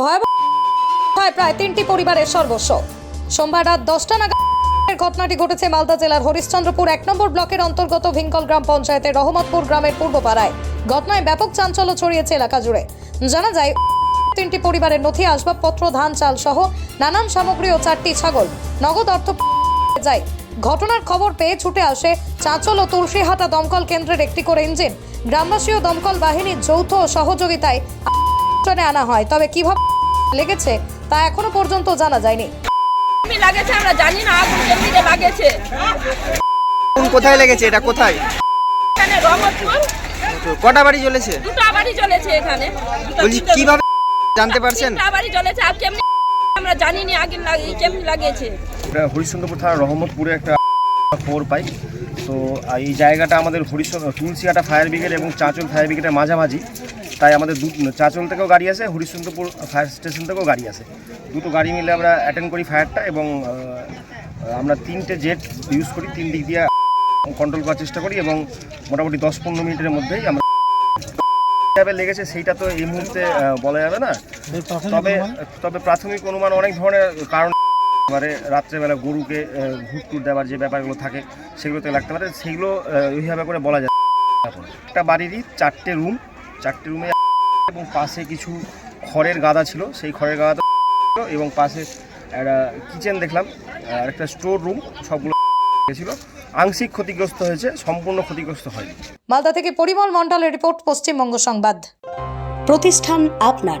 ভয়াবহ প্রায় তিনটি পরিবারের সর্বস্ব। সোমবার রাত দশটা নাগাদ ঘটনাটি ঘটেছে মালদা জেলার হরিশ্চন্দ্রপুর এক নম্বর ব্লকের অন্তর্গত ভিঙ্কল গ্রাম পঞ্চায়েতের রহমতপুর গ্রামের পূর্বপাড়ায়। ঘটনায় ব্যাপক চাঞ্চল্য ছড়িয়েছে এলাকা জুড়ে। জানা যায়, তিনটি পরিবারের নথি, আসবাবপত্র, ধান, চাল সহ নানান সামগ্রী ও চারটি ছাগল। নগদ অর্থ যায়। ঘটনার খবর পেয়ে ছুটে আসে চাঁচল ও তুলসীহাটা দমকল কেন্দ্রের একটি করে ইঞ্জিন। গ্রামবাসী ও দমকল বাহিনীর যৌথ সহযোগিতায় নিয়ন্ত্রণে আনা হয়। তবে কীভাবে লেগেছে তা এখনও পর্যন্ত জানা যায়নি। কেমনি লাগেছে আমরা জানি না আগুন কেমনি লাগেছে। কোথায় লেগেছে? এটা কোথায়? এখানে রহমতপুর কটা বাড়ি জ্বলেছে? দুটো এখানে। বলছি কীভাবে জানতে পারছেন? আর কেমনি আমরা জানি না আগুন লাগে কেমনি লাগেছে। রহমতপুরে একটা খবর পাই। তো এই জায়গাটা আমাদের হরিশ্চন্দ্র তুলসিয়াটা ফায়ার ব্রিগেড এবং চাঁচল ফায়ার ব্রিগেডের মাঝামাঝি। তাই আমাদের দু চাঁচল থেকেও গাড়ি আসে হরিশ্চন্দ্রপুর ফায়ার স্টেশন থেকেও গাড়ি আসে দুটো গাড়ি মিলে আমরা অ্যাটেন্ড করি ফায়ারটা এবং আমরা তিনটে জেট ইউজ করি, তিন দিক দিয়ে কন্ট্রোল করার চেষ্টা করি এবং মোটামুটি দশ পনেরো মিনিটের মধ্যেই আমরা লেগেছে সেইটা তো এই মুহূর্তে বলা যাবে না। তবে তবে প্রাথমিক অনুমান অনেক ধরনের কারণ এবারে রাত্রেবেলা গরুকে টুট দেওয়ার যে ব্যাপারগুলো থাকে সেগুলোতে লাগতে পারে, সেগুলো ওইভাবে করে বলা যায়। একটা বাড়িরই চারটে রুম চারটে রুমে এবং পাশে কিছু খড়ের গাদা ছিল। সেই খড়ের গাদা এবং পাশে একটা কিচেন দেখলাম, আর একটা স্টোর রুম, সবগুলো গেছিল আংশিক ক্ষতিগ্রস্ত হয়েছে, সম্পূর্ণ ক্ষতিগ্রস্ত হয়নি। মালদা থেকে পরিমল মন্ডলের রিপোর্ট, পশ্চিমবঙ্গ সংবাদ। প্রতিষ্ঠান আপনার।